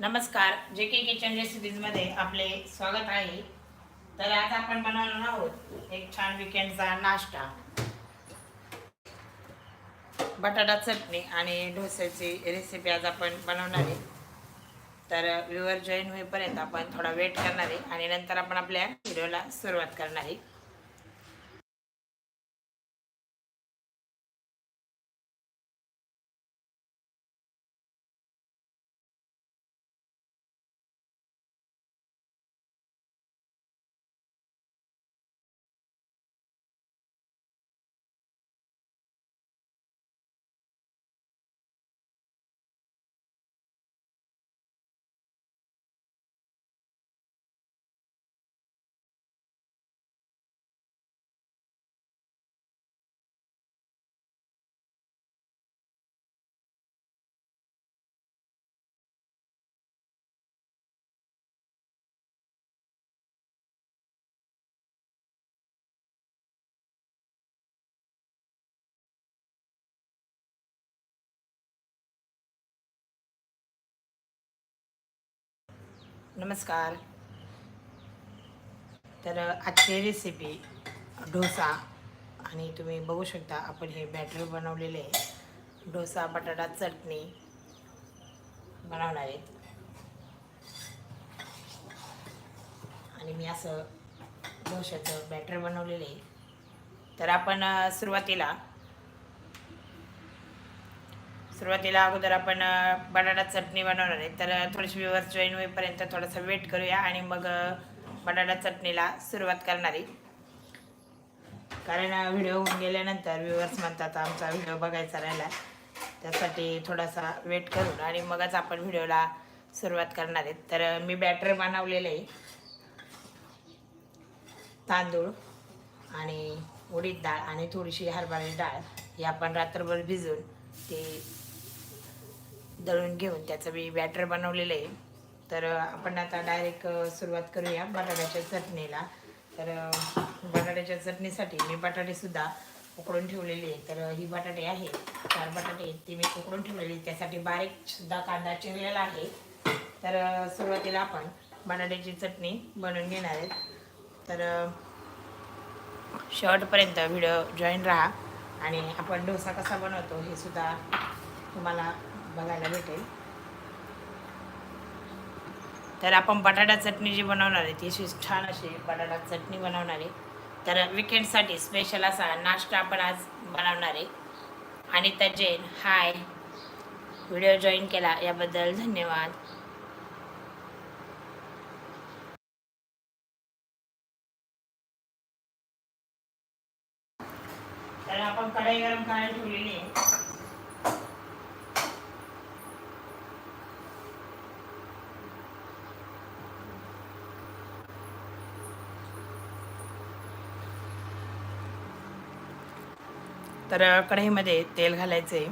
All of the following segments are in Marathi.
नमस्कार जे के किचन रेसिपीजमध्ये आपले स्वागत आहे. तर आज आपण बनवणार आहोत एक छान विकेंडचा नाश्ता. बटाटा चटणी आणि डोस्याची रेसिपी आज आपण बनवणार आहे. तर व्ह्युअर जॉईन होईपर्यंत आपण थोडा वेट करणार आहे आणि नंतर आपण आपल्या व्हिडिओला सुरुवात करणार आहे. नमस्कार. तर आजची रेसिपी डोसा आणि तुम्ही बघू शकता आपण हे बॅटर बनवलेले आहे. डोसा बटाटा चटणी बनवणार आहे आणि मी असं डोशाचं बॅटर बनवलेले आहे. तर आपण सुरुवातीला सुरुवातीला अगोदर आपण बटाटा चटणी बनवणार आहे. तर थोडीशी व्ह्यूअर्स जॉईन होईपर्यंत थोडंसं वेट करूया आणि मग बटाटा चटणीला सुरुवात करणार आहे. कारण व्हिडिओ होऊन गेल्यानंतर व्ह्युअर्स म्हणतात आमचा व्हिडिओ बघायचा राहिला. त्यासाठी थोडासा वेट करून आणि मगच आपण व्हिडिओला सुरुवात करणार आहे. तर मी बॅटर बनवलेलं आहे. तांदूळ आणि उडीद डाळ आणि थोडीशी हरभऱ्याची डाळ. ही आपण रात्रभर भिजून ती दळून घेऊन त्याचं मी बॅटर बनवलेलं आहे. तर आपण आता डायरेक्ट सुरुवात करूया बटाट्याच्या चटणीला. तर बटाट्याच्या चटणीसाठी मी बटाटेसुद्धा उकडून ठेवलेली आहे तर ही बटाटे आहे. चार बटाटे आहेत ती मी उकडून ठेवलेली आहे. त्यासाठी बारीकसुद्धा कांदा चिरलेला आहे. तर सुरुवातीला आपण बटाट्याची चटणी बनवून घेणार आहेत. तर अ, शेवटपर्यंत व्हिडिओ जॉईन राहा आणि आपण डोसा कसा बनवतो हे सुद्धा तुम्हाला बघायला भेटेल. तर आपण बटाटा चटणी जी बनवणार आहे ती छान अशी बटाटा चटणी बनवणार आहे. तर विकेंडसाठी स्पेशल असा नाश्ता आपण आज बनवणार आहे. अनिता जैन हाय व्हिडिओ जॉईन केला याबद्दल धन्यवाद. तर आपण कढाई गरम करायला ठेवलेली आहे. तर कढईमध्ये तेल घालायचं आहे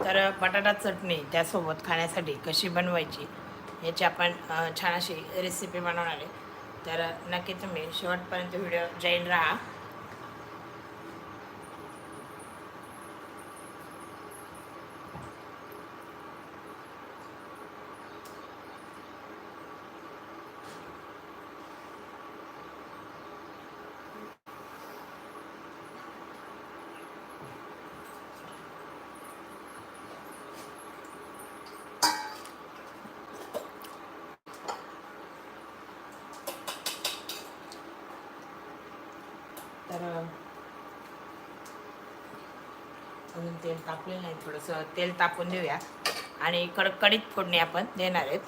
तर बटाटा चटणी त्यासोबत खाण्यासाठी कशी बनवायची याची आपण छान अशी रेसिपी बनवणार आहे. तर नक्कीच तुम्ही शेवटपर्यंत व्हिडिओ जॉईन राहा तर अजून तेल तापलेलं नाही थोडंसं तेल तापून देऊया. आणि कडकडीत फोडणी आपण देणार आहेत.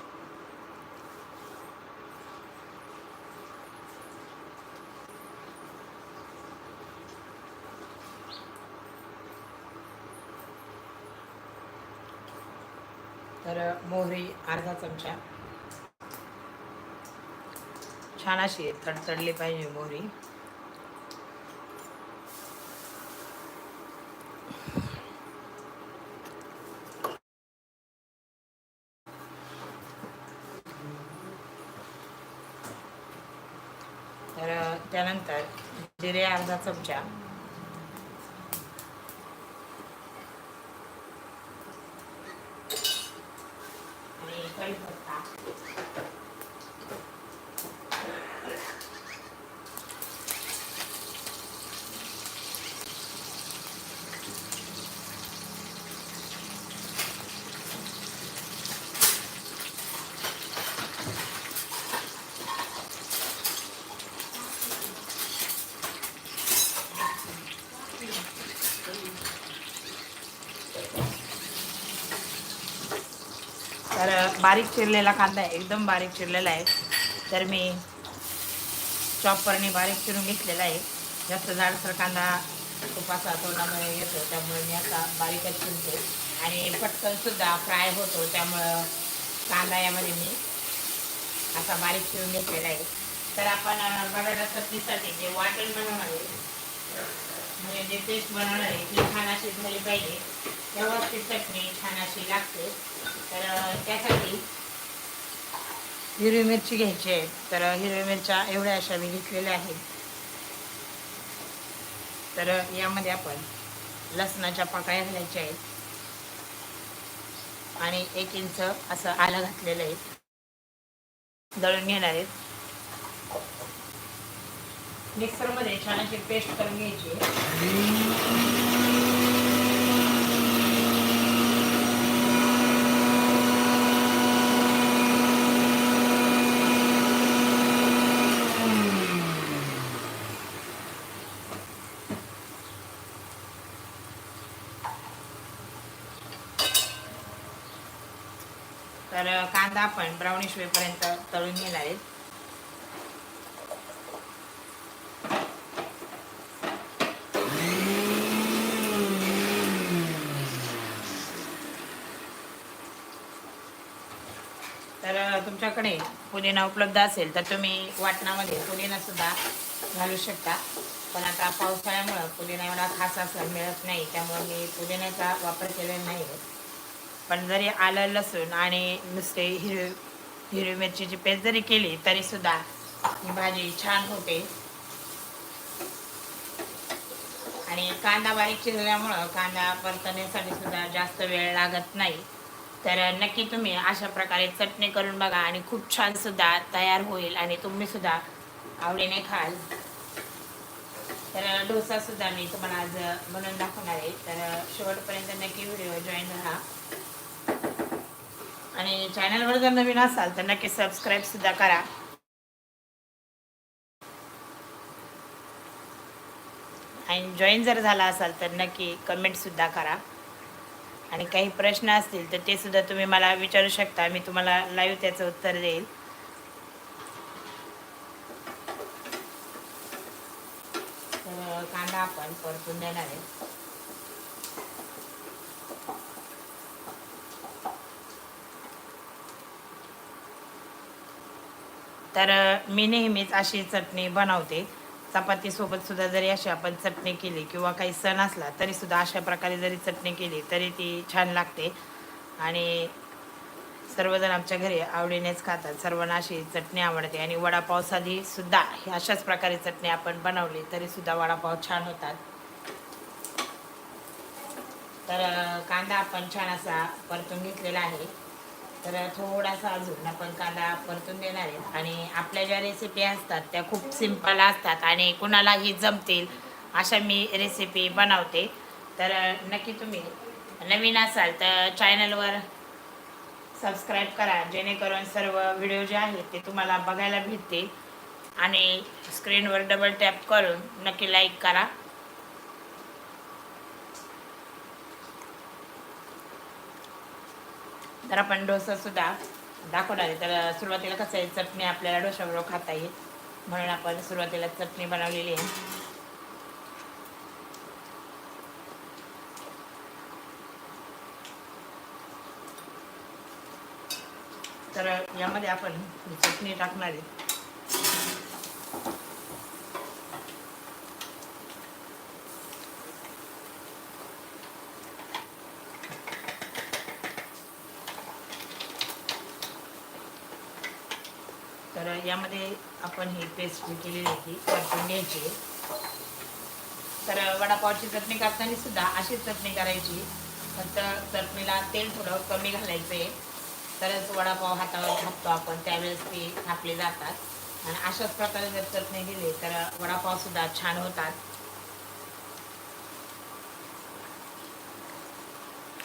तर मोहरी अर्धा चमचा. छान अशी तडतडली पाहिजे मोहरी त्यानंतर जिरे अर्धा चमचा आणि कढीपत्ता तर बारीक चिरलेला कांदा आहे एकदम बारीक चिरलेला आहे. तर मी चॉपरने बारीक चिरून घेतलेला आहे. जास्त जाडसर कांदा तुपाचा तोंडामुळे येतो त्यामुळे मी असा बारीकच चिरते. आणि पटकनसुद्धा फ्राय होतो त्यामुळं कांदा यामध्ये मी असा बारीक चिरून घेतलेला आहे. तर आपण अं, बटाटा चटणीसाठी जे वाटण बनवणार आहे म्हणजे जे पेस्ट बनवणार आहे ती खाना अशी पाहिजे. व्यवस्थित चटणी छान अशी लागते. तर त्यासाठी हिरवी मिरची घ्यायची आहे. तर हिरव्या मिरच्या एवढ्या अशा मी घेतलेल्या आहेत. तर यामध्ये आपण लसणाच्या पाकळ्या घालायच्या आहेत. आणि एक इंच असं आलं घातलेलं आहे. दळून घेणार आहेत. मिक्सरमध्ये छान अशी पेस्ट करून घ्यायची तर कांदा आपण ब्राउनिश वेपर्यंत तळून घेणार आहेत. तर तुमच्याकडे पुदिना उपलब्ध असेल तर तुम्ही वाटणामध्ये पुदिना सुद्धा घालू शकता. पण आता पावसाळ्यामुळं पुदिना एवढा खास असा मिळत नाही त्यामुळे मी पुदिन्याचा वापर केलेला नाही आहे पण जरी आलं लसूण आणि नुसते हिरवी हिरवी मिरचीची पेस्ट जरी केली तरी सुद्धा भाजी छान होते. आणि कांदा बारीक चिरल्यामुळं कांदा परतण्यासाठी सुद्धा जास्त वेळ लागत नाही. तर नक्की तुम्ही अशा प्रकारे चटणी करून बघा आणि खूप छान सुद्धा तयार होईल आणि तुम्ही सुद्धा आवडीने खाल. तर डोसा सुद्धा मी तुम्हाला आज बनवून दाखवणार आहे. तर शेवटपर्यंत नक्की व्हिडिओ जॉईन राहा. आणि चॅनलवर जर नवीन असाल तर नक्की सबस्क्राईब सुद्धा करा. आणि जॉईन जर झाला असाल तर नक्की कमेंट सुद्धा करा. आणि काही प्रश्न असतील तर ते सुद्धा तुम्ही मला विचारू शकता. मी तुम्हाला लाईव्ह त्याचं उत्तर देईल. तर कांदा आपण परतून देणार आहे. तर मी नेहमीच अशी चटणी बनवते. चपातीसोबत सुद्धा जरी अशी आपण चटणी केली किंवा काही सण असला तरी सुद्धा अशा प्रकारे जरी चटणी केली तरी ती छान लागते. आणि सर्वजण आमच्या घरी आवडीनेच खातात. सर्वांना अशी चटणी आवडते. आणि वडापावसाठी सुद्धा ही अशाच प्रकारे चटणी आपण बनवली तरी सुद्धा वडापाव छान होतात. तर कांदा आपण छान असा परतून घेतलेला आहे. तर थोडासा अजून आपण कांदा परतून देणार आहे. आणि आपल्या ज्या रेसिपी असतात त्या खूप सिंपल असतात आणि कुणालाही जमतील अशा मी रेसिपी बनवते. तर नक्की तुम्ही नवीन असाल तर चॅनलवर सबस्क्राईब करा जेणेकरून सर्व व्हिडिओ जे आहेत ते तुम्हाला बघायला भेटतील. आणि स्क्रीनवर डबल टॅप करून नक्की लाईक करा. तर आपण डोसा सुद्धा दाखवणार आहे. तर सुरुवातीला कसं आहे चटणी आपल्याला डोशाबरोबर खाता येईल. म्हणून आपण सुरुवातीला चटणी बनवलेली आहे. तर यामध्ये आपण चटणी टाकणार आहे तर यामध्ये आपण ही पेस्ट जी केलेली होती वाटून घ्यायची तर वडापावची चटणी करताना सुद्धा अशीच चटणी करायची. फक्त चटणीला तेल थोडं कमी घालायचं आहे तरच वडापाव हातावर थापतो आपण त्यावेळेस ते थापले जातात. आणि अशाच प्रकारे जर चटणी दिली तर वडापाव सुद्धा छान होतात.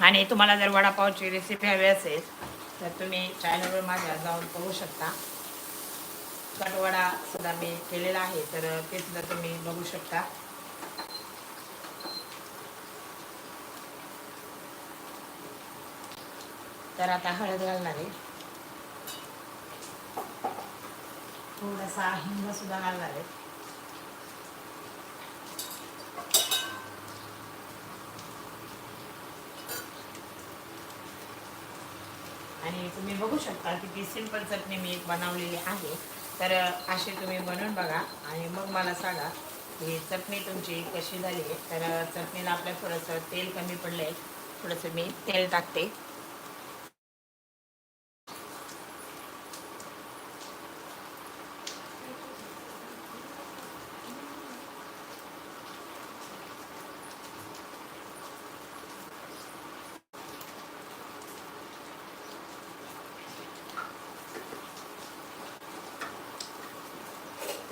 आणि तुम्हाला जर वडापावची रेसिपी हवी असेल तर तुम्ही चॅनलवर माझ्या जाऊन पाहू शकता. कटवडा सुद्धा मी केलेला आहे तर ते सुद्धा तुम्ही बघू शकता. तर आता हळद घालणार आहे. थोडासा हिंग सुद्धा घालणार आहे. आणि तुम्ही बघू शकता किती सिंपल चटणी मी एक बनवलेली आहे. तर अशी तुम्ही बनवून बघा. आणि मग मला सांगा की चटणी तुमची कशी झाली? आहे तर चटणीला आपल्या थोडंसं तेल कमी पडलं आहे थोडंसं मी तेल टाकते.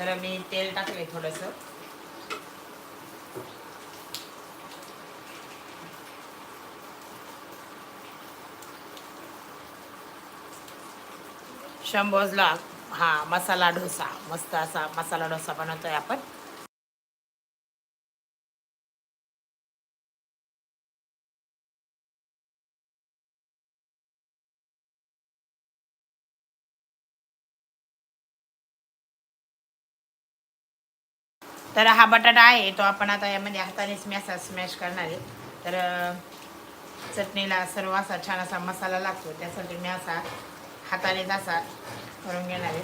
तर मी तेल टाकले थोडंसं. शंभोजला हा मसाला डोसा मस्त असा मसाला डोसा बनवतोय आपण. तर हा बटाटा आहे तो आपण आता यामध्ये हातानेच स्मॅसा स्मॅश करणार आहे. तर चटणीला सर्व असा छान असा मसाला लागतो त्यासाठी मी असा हातानेच असा करून घेणार आहे.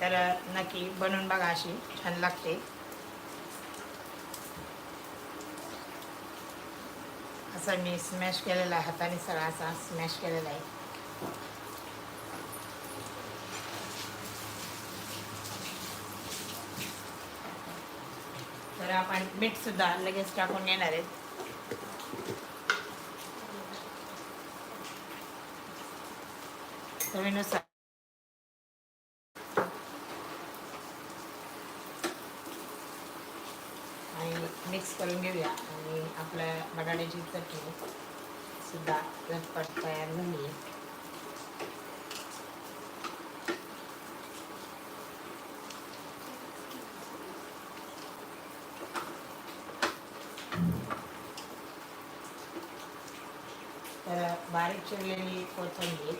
तर नक्की बनवून बघा अशी छान लागते. असं मी स्मॅश केलेला आहे हाताने सगळा असा स्मॅश केलेला आहे. तर आपण मीठ सुद्धा लगेच टाकून घेणार आहेत. चवीनुसार. आणि मिक्स करून घेऊया. आणि आपल्या बटाट्याची चटणी सुद्धा झटपट तयार झाली आहे तर बारीक चिरलेली कोथिंबीर.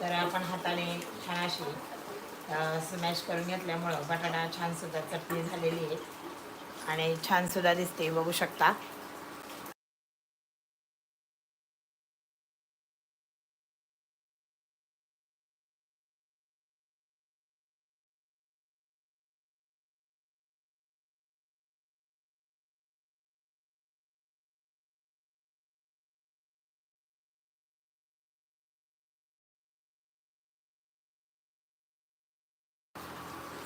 तर आपण हाताने छान अशी स्मॅश करून घेतल्यामुळं बटाटा छान सुद्धा चटणी झालेली आहे. आणि छान सुद्धा दिसते बघू शकता.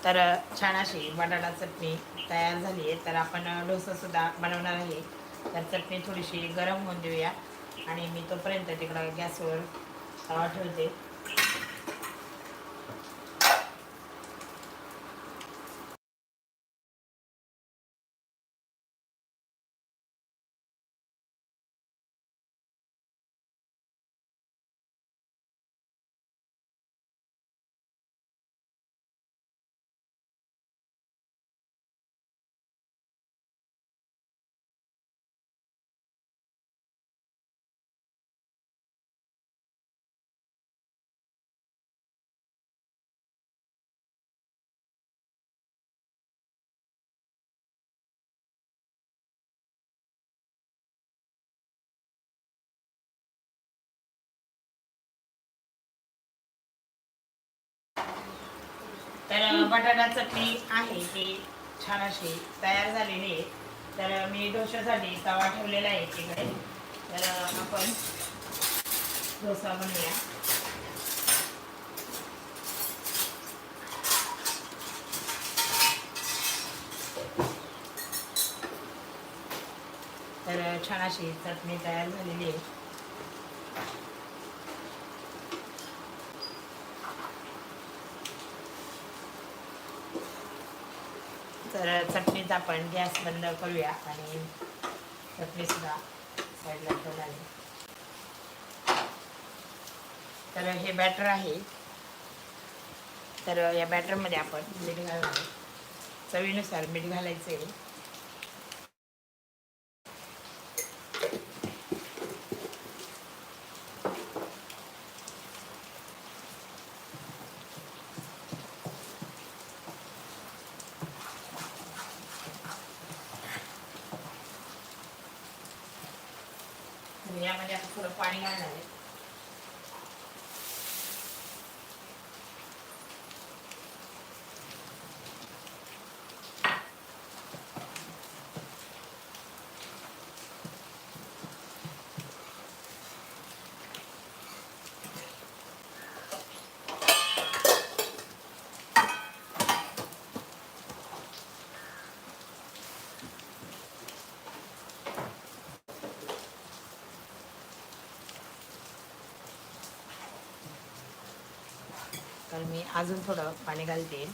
तर छान अशी बटाटा चटणी तयार झाली आहे. तर आपण डोसासुद्धा बनवणार आहे. तर चटणी थोडीशी गरम होऊन देऊया. आणि मी तोपर्यंत तिकडं गॅसवर तवा ठेवते. तर बटाटा चटणी आहे ती छान अशी तयार झालेली आहे. तर मी डोशासाठी तवा ठेवलेला आहे तिकडे तर आपण डोसा बनवूया. तर छान अशी चटणी तयार झालेली आहे तर चटणीचा आपण गॅस बंद करूया आणि चटणी सुद्धा साईडला ठेवून आली. तर हे बॅटर आहे. तर या बॅटरमध्ये आपण मीठ घालणार चवीनुसार मीठ घालायचं आहे आणि यामध्ये आपण थोडं पाणी घालणार आहे तर मी अजून थोडं पाणी घालते.